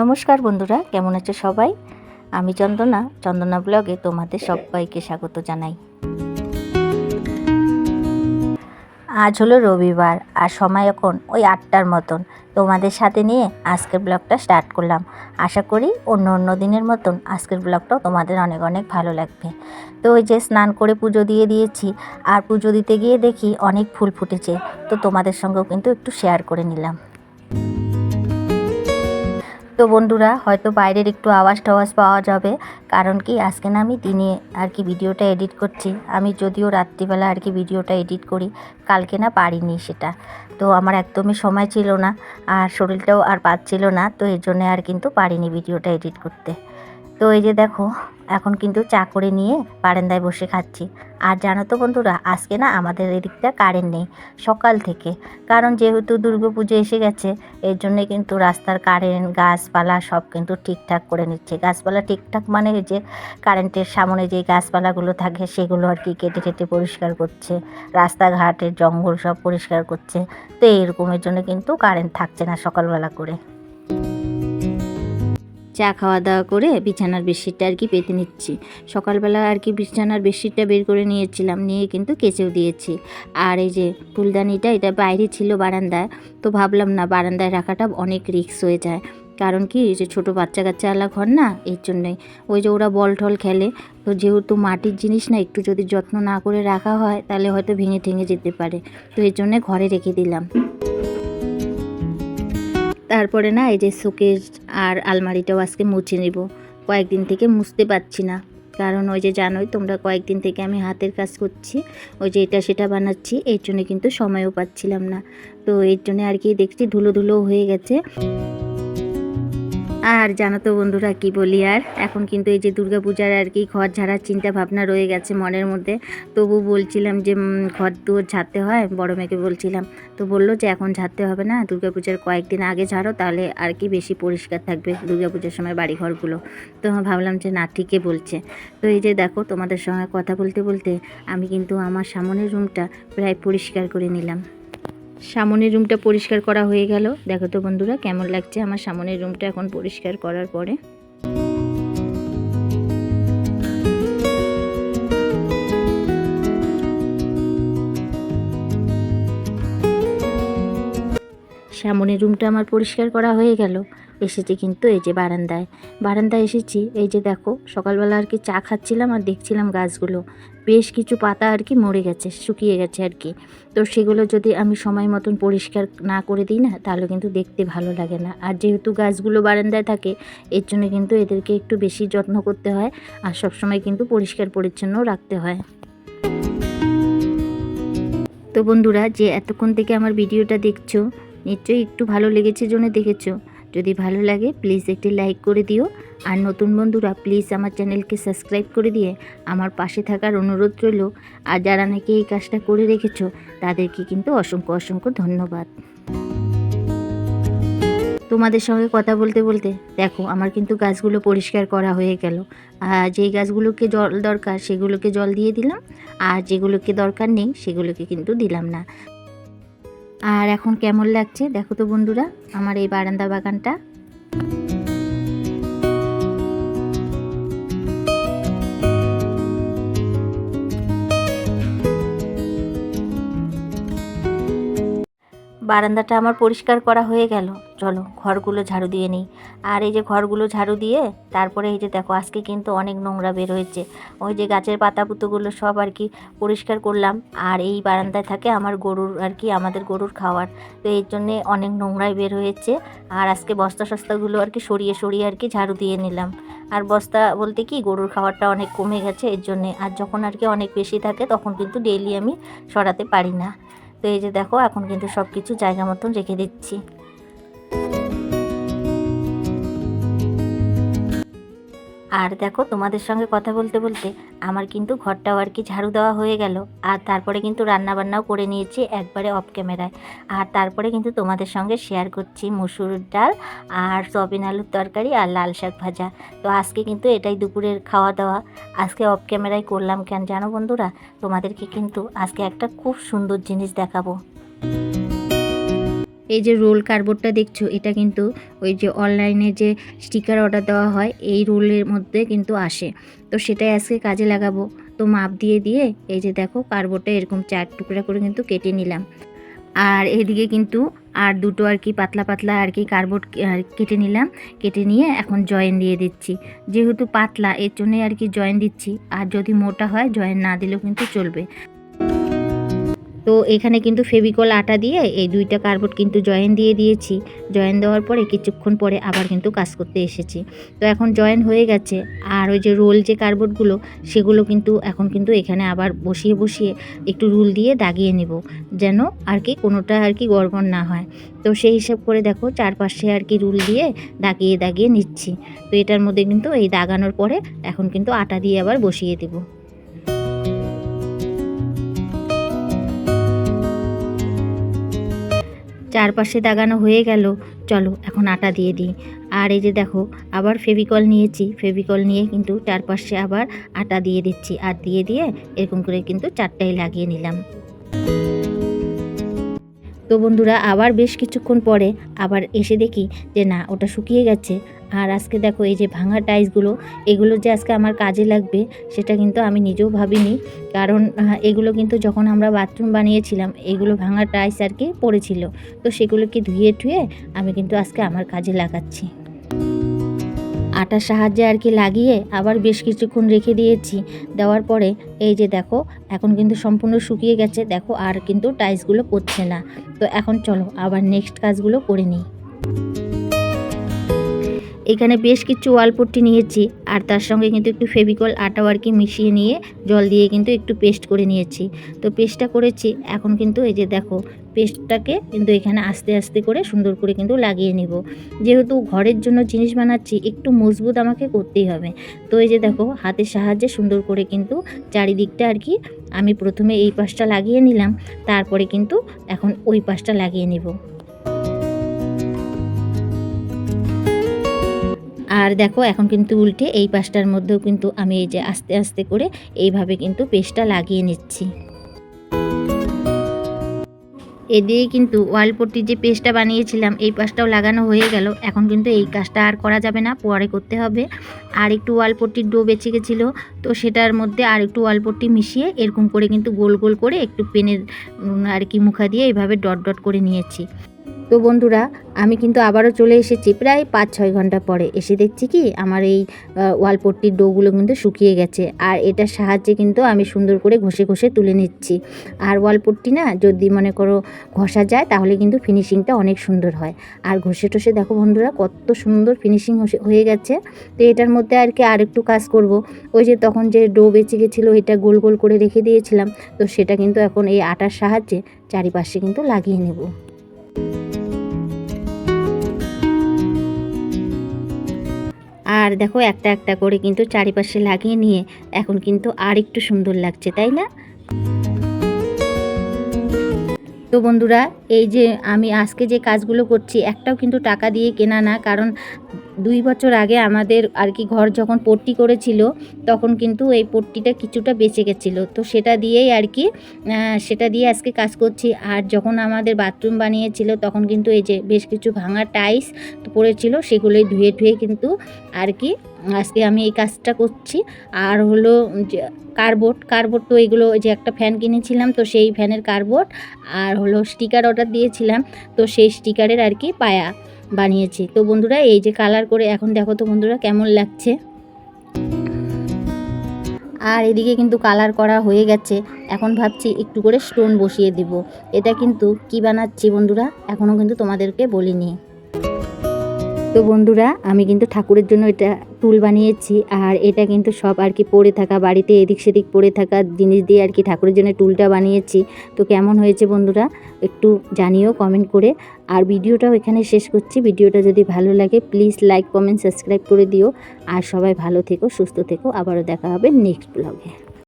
নমস্কার বন্ধুরা, কেমন আছে সবাই? আমি চন্দনা চন্দনা ব্লগে তোমাদের সবাইকে স্বাগত জানাই। আজ হলো রবিবার আর সময় এখন ওই আটটার মতন। তোমাদের সাথে নিয়ে আজকের ব্লগটা স্টার্ট করলাম। আশা করি অন্য অন্য দিনের মতন আজকের ব্লগটাও তোমাদের অনেক অনেক ভালো লাগবে। তো ওই যে স্নান করে পুজো দিয়ে দিয়েছি আর পুজো দিতে গিয়ে দেখি অনেক ফুল ফুটেছে। তো তোমাদের সঙ্গেও কিন্তু একটু শেয়ার করে নিলাম। তো বন্ধুরা, হয়তো বাইরের একটু আওয়াজ টাওয়াজ পাওয়া যাবে। কারণ কি, আজকে না আমি দিনে আর কি ভিডিওটা এডিট করছি। আমি যদিও রাত্রিবেলা আর কি ভিডিওটা এডিট করি, কালকে না পারিনি সেটা। তো আমার একদমই সময় ছিল না, আর শরীরটাও আর পাচ্ছিল না, তো এর জন্য আর কিন্তু পারিনি ভিডিওটা এডিট করতে। তো এই যে দেখো এখন কিন্তু চা করে নিয়ে বারান্দায় বসে খাচ্ছি। আর জানো তো বন্ধুরা, আজকে না আমাদের এদিকটা কারেন্ট নেই, সকাল থেকে। কারণ যেহেতু দুর্গাপুজো এসে গেছে, এর জন্যে কিন্তু রাস্তার কারেন্ট গাছপালা সব কিন্তু ঠিকঠাক করে নিচ্ছে। গাছপালা ঠিকঠাক মানে যে কারেন্টের সামনে যে গাছপালাগুলো থাকে, সেগুলো আর কি কেটে কেটে পরিষ্কার করছে। রাস্তাঘাটের জঙ্গল সব পরিষ্কার করছে। তো এরকমের জন্য কিন্তু কারেন্ট থাকছে না সকালবেলা করে। চা খাওয়া দাওয়া করে বিছানার বেডশিটটা আর কি পেতে নিচ্ছি। সকালবেলা আর কি বিছানার বেডশিটটা বের করে নিয়েছিলাম, নিয়ে কিন্তু কেচেও দিয়েছি। আর এই যে ফুলদানিটা, এটা বাইরে ছিল বারান্দায়, তো ভাবলাম না বারান্দায় রাখাটা অনেক রিস্ক হয়ে যায়। কারণ কি যে ছোটো বাচ্চা কাচ্চা আলা ঘর না এর জন্যই। ওই যে ওরা বল টল খেলে, তো যেহেতু মাটির জিনিস না, একটু যদি যত্ন না করে রাখা হয়, তাহলে হয়তো ভেঙে ঠেঙে যেতে পারে। তো এর জন্যে ঘরে রেখে দিলাম। তারপরে না এই যে শোকেস আর আলমারিটাও আজকে মুছে নেব। কয়েকদিন থেকে মুছতে পারছি না। কারণ ওই যে জানোই তোমরা কয়েকদিন থেকে আমি হাতের কাজ করছি, ওই যে এটা সেটা বানাচ্ছি, এর জন্য কিন্তু সময়ও পাচ্ছিলাম না। তো এর জন্য আর কি দেখছি ধুলো ধুলো হয়ে গেছে। আর জানো তো বন্ধুরা কি বলি আর? এখন কিন্তু এই যে দুর্গা পূজার আর কি ঘর ঝাড়ার চিন্তা ভাবনা রয়ে গেছে মনের মধ্যে। তবু বলছিলাম যে ঘর দুয়ার ঝাড়তে হয়? বড় মেয়েকে বলছিলাম। তো বলল যে, এখন ঝাড়তে হবে না। দুর্গাপূজার কয়েকদিন আগে ঝাড়ো, তাহলে আর কি বেশি পরিষ্কার থাকবে দুর্গাপূজার সময় বাড়ি ঘরগুলো তো ভাবলাম যে না ঠিকই বলছে। তো এই যে দেখো, তোমাদের সঙ্গে কথা বলতে বলতে আমি কিন্তু আমার সামনের রুমটা প্রায় পরিষ্কার করে নিলাম। সামনের রুমটা পরিষ্কার করা হয়ে গেল। দেখো তো বন্ধুরা, কেমন লাগছে আমার সামনের রুমটা এখন পরিষ্কার করার পরে? সামনের রুমটা আমার পরিষ্কার করা হয়ে গেল। এসেছি কিন্তু এই যে বারান্দায়। বারান্দায় এসেছি, এই যে দেখো, সকালবেলা আর কি চা খাচ্ছিলাম আর দেখছিলাম গাছগুলো। বেশ কিছু পাতা আর কি মরে গেছে, শুকিয়ে গেছে আর কি। তো সেগুলো যদি আমি সময় মতন পরিষ্কার না করে দিই না, তাহলে কিন্তু দেখতে ভালো লাগে না। আর যেহেতু গাছগুলো বারান্দায় থাকে, এর জন্য কিন্তু এদেরকে একটু বেশি যত্ন করতে হয় আর সবসময় কিন্তু পরিষ্কার পরিচ্ছন্ন রাখতে হয়। তো বন্ধুরা, যে এতক্ষণ থেকে আমার ভিডিওটা দেখছ নিশ্চয়ই একটু ভালো লেগেছে জন্য দেখেছ। যদি ভালো লাগে প্লিজ একটি লাইক করে দিও। আর নতুন বন্ধুরা প্লিজ আমার চ্যানেলকে সাবস্ক্রাইব করে দিয়ে আমার পাশে থাকার অনুরোধ রইল। আর যারা নাকি এই কাজটা করে রেখেছো, তাদেরকে কিন্তু অসংখ্য অসংখ্য ধন্যবাদ। তোমাদের সঙ্গে কথা বলতে বলতে, দেখো আমার কিন্তু গাছগুলো পরিষ্কার করা হয়ে গেল। আর যেই গাছগুলোকে জল দরকার, সেগুলোকে জল দিয়ে দিলাম। আর যেগুলোকে দরকার নেই, সেগুলোকে কিন্তু দিলাম না। আর এখন কেমন লাগছে? দেখো তো বন্ধুরা, আমার এই বারান্দা বাগানটা। বারান্দাটা আমার পরিষ্কার করা হয়ে গেল। চলো ঘরগুলো ঝাড়ু দিয়ে নিই। আর এই যে ঘরগুলো ঝাড়ু দিয়ে, তারপরে এই যে দেখো, আজকে কিন্তু অনেক নোংরা বের হয়েছে। ওই যে গাছের পাতা পুতোগুলো সব আর কি পরিষ্কার করলাম। আর এই বারান্দায় থাকে আমার গরুর আর কি, আমাদের গরুর খাওয়ার। তো এর জন্যে অনেক নোংরাই বের হয়েছে। আর আজকে বস্তা সস্তাগুলো আর কি সরিয়ে সরিয়ে আর কি ঝাড়ু দিয়ে নিলাম। আর বস্তা বলতে কি, গরুর খাওয়ারটা অনেক কমে গেছে এর জন্যে। আর যখন আর কি অনেক বেশি থাকে, তখন কিন্তু ডেইলি আমি সরাতে পারি না। তো এই যে দেখো, এখন কিন্তু সব কিছু জায়গা মতন রেখে দিচ্ছি। আর দেখো, তোমাদের সঙ্গে কথা বলতে বলতে আমার কিন্তু ঘরটাও আর কি ঝাড়ু দেওয়া হয়ে গেল। আর তারপরে কিন্তু রান্না বান্নাও করে নিয়েছি একবারে অফ ক্যামেরায় আর তারপরে কিন্তু তোমাদের সঙ্গে শেয়ার করছি মুসুর ডাল আর সয়াবিন আলুর তরকারি আর লাল শাক ভাজা। তো আজকে কিন্তু এটাই দুপুরের খাওয়া দাওয়া আজকে অফ ক্যামেরায় করলাম কেন জানো বন্ধুরা? তোমাদেরকে কিন্তু আজকে একটা খুব সুন্দর জিনিস দেখাবো। এই যে রোল কার্ডবোর্ডটা দেখছ, এটা কিন্তু ওই যে অনলাইনে যে স্টিকার অর্ডার দেওয়া হয়, এই রোলের মধ্যে কিন্তু আসে। তো সেটাই আজকে কাজে লাগাবো। তো মাপ দিয়ে দিয়ে এই যে দেখো কার্ডবোর্ডটা এরকম চার টুকরা করে কিন্তু কেটে নিলাম। আর এদিকে কিন্তু আর দুটো আর কি পাতলা পাতলা আর কি কার্ডবোর্ড কেটে নিলাম। কেটে নিয়ে এখন জয়েন দিয়ে দিচ্ছি। যেহেতু পাতলা, এর জন্যে আর কি জয়েন দিচ্ছি। আর যদি মোটা হয়, জয়েন না দিলেও কিন্তু চলবে। তো এখানে কিন্তু ফেভিকল আটা দিয়ে এই দুইটা কার্ডবোর্ড কিন্তু জয়েন দিয়ে দিয়েছি। জয়েন দেওয়ার পরে কিছুক্ষণ পরে আবার কিন্তু কাজ করতে এসেছি। তো এখন জয়েন হয়ে গেছে। আর ওই যে রোল যে কার্ডবোর্ডগুলো সেগুলো কিন্তু এখন কিন্তু এখানে আবার বসিয়ে বসিয়ে একটু রুল দিয়ে দাগিয়ে নেব যেন আর কি কোনোটা আর কি গড়বড় না হয়। তো সেই হিসাব করে দেখো চারপাশে আর কি রুল দিয়ে দাগিয়ে দাগিয়ে নিচ্ছি। তো এটার মধ্যে কিন্তু এই দাগানোর পরে এখন কিন্তু আটা দিয়ে আবার বসিয়ে দেবো। চারপাশে দাগানো হয়ে গেল। চলো, এখন আটা দিয়ে দিই। আর এই যে দেখো, আবার ফেভিকল নিয়েছি। ফেভিকল নিয়ে কিন্তু চারপাশে আবার আটা দিয়ে দিচ্ছি। আর দিয়ে দিয়ে এরকম করে কিন্তু চারটাই লাগিয়ে নিলাম। তো বন্ধুরা, আবার বেশ কিছুক্ষণ পরে আবার এসে দেখি যে না, ওটা শুকিয়ে গেছে। আর আজকে দেখো এই যে ভাঙা টাইলসগুলো, এগুলো যে আজকে আমার কাজে লাগবে, সেটা কিন্তু আমি নিজেও ভাবিনি। কারণ এগুলো কিন্তু যখন আমরা বাথরুম বানিয়েছিলাম, এগুলো ভাঙা টাইলস আর কি পড়েছিল। তো সেগুলোকে ধুয়ে টুয়ে আমি কিন্তু আজকে আমার কাজে লাগাচ্ছি। আটার সাহায্যে আর কি লাগিয়ে আবার বেশ কিছুক্ষণ রেখে দিয়েছি। দেওয়ার পরে এই যে দেখো, এখন কিন্তু সম্পূর্ণ শুকিয়ে গেছে। দেখো, আর কিন্তু টাইসগুলো পড়ছে না। তো এখন চলো আবার নেক্সট কাজগুলো করে নিই। এখানে বেশ কিছু ওয়ালপট্টি নিয়েছি, আর তার সঙ্গে কিন্তু একটু ফেভিকল আটাও আর কি মিশিয়ে নিয়ে জল দিয়ে কিন্তু একটু পেস্ট করে নিয়েছি। তো পেস্টটা করেছি, এখন কিন্তু এই যে দেখো, পেস্টটাকে কিন্তু এখানে আস্তে আস্তে করে সুন্দর করে কিন্তু লাগিয়ে নেব। যেহেতু ঘরের জন্য জিনিস বানাচ্ছি, একটু মজবুত আমাকে করতেই হবে। তো এই যে দেখো, হাতের সাহায্যে সুন্দর করে কিন্তু চারিদিকটা আর কি আমি প্রথমে এই পাশটা লাগিয়ে নিলাম, তারপরে কিন্তু এখন ওই পাশটা লাগিয়ে নেব। আর দেখো, এখন কিন্তু উল্টে এই পাশটার মধ্যেও কিন্তু আমি এই যে আস্তে আস্তে করে এইভাবে কিন্তু পেস্টটা লাগিয়ে নিচ্ছি। এ দিয়ে কিন্তু ওয়ালপট্টির যে পেস্টটা বানিয়েছিলাম, এই পাশটাও লাগানো হয়ে গেল। এখন কিন্তু এই কাজটা আর করা যাবে না, পরে করতে হবে। আর একটু ওয়ালপট্টির ডো বেঁচে গেছিল, তো সেটার মধ্যে আর একটু ওয়ালপট্টি মিশিয়ে এরকম করে কিন্তু গোল গোল করে একটু পেনের আর কি মুখা দিয়ে এইভাবে ডট ডট করে নিয়েছি। তো বন্ধুরা, আমি কিন্তু আবারও চলে এসেছি প্রায় পাঁচ ছয় ঘণ্টা পরে। এসে দেখছি কি, আমার এই ওয়ালপট্টির ডোগুলো কিন্তু শুকিয়ে গেছে। আর এটার সাহায্যে কিন্তু আমি সুন্দর করে ঘষে ঘষে তুলে নিচ্ছি। আর ওয়ালপট্টি না, যদি মনে করো ঘষা যায়, তাহলে কিন্তু ফিনিশিংটা অনেক সুন্দর হয়। আর ঘষে টষে দেখো বন্ধুরা, কত সুন্দর ফিনিশিং হয়ে গেছে। তো এটার মধ্যে আর কি আর একটু কাজ করব। ওই যে তখন যে ডো বেঁচে গেছিল, এটা গোল গোল করে রেখে দিয়েছিলাম। তো সেটা কিন্তু এখন এই আটার সাহায্যে চারিপাশে কিন্তু লাগিয়ে নেব। আর দেখো একটা একটা করে কিন্তু চারিপাশে লাগিয়ে নিয়ে এখন কিন্তু আর একটু সুন্দর লাগছে, তাই না? তো বন্ধুরা, এই যে আমি আজকে যে কাজগুলো করছি, একটাও কিন্তু টাকা দিয়ে কেনা না, কারণ দুই বছর আগে আমাদের আর কি ঘর যখন পট্টি করেছিল, তখন কিন্তু এই পট্টিটা কিছুটা বেঁচে গেছিল। তো সেটা দিয়েই আর কি সেটা দিয়ে আজকে কাজ করছি। আর যখন আমাদের বাথরুম বানিয়েছিল, তখন কিন্তু এই যে বেশ কিছু ভাঙা টাইস পড়েছিল, সেগুলোই ধুয়ে ধুয়ে কিন্তু আর কি আজকে আমি এই কাজটা করছি। আর হলো যে কার্ডবোর্ড কার্ডবোর্ড তো এগুলো যে একটা ফ্যান কিনেছিলাম, তো সেই ফ্যানের কার্ডবোর্ড আর হলো স্টিকার অর্ডার দিয়েছিলাম, তো সেই স্টিকারের আর কি পায়া। বানিয়েছি। তো বন্ধুরা, এই যে কালার করে এখন দেখো তো বন্ধুরা কেমন লাগছে। আর এদিকে কিন্তু কালার করা হয়ে গেছে। এখন ভাবছি একটু করে স্টোন বসিয়ে দিব। এটা কিন্তু কি বানাচ্ছি বন্ধুরা এখনও কিন্তু তোমাদেরকে বলিনি। তো বন্ধুরা, আমি কিন্তু ঠাকুরের জন্য এটা টুল বানিয়েছি আর এটা কিন্তু সব আর কি পড়ে থাকা, বাড়িতে এদিক সেদিক পড়ে থাকা জিনিস দিয়ে আর কি ঠাকুরের জন্য টুলটা বানিয়েছি। তো কেমন হয়েছে বন্ধুরা, একটু জানিও কমেন্ট করে। আর ভিডিওটাও এখানে শেষ করছি। ভিডিওটা যদি ভালো লাগে প্লিজ লাইক কমেন্ট সাবস্ক্রাইব করে দিও। আর সবাই ভালো থেকো, সুস্থ থেকো। আবারও দেখা হবে নেক্সট ব্লগে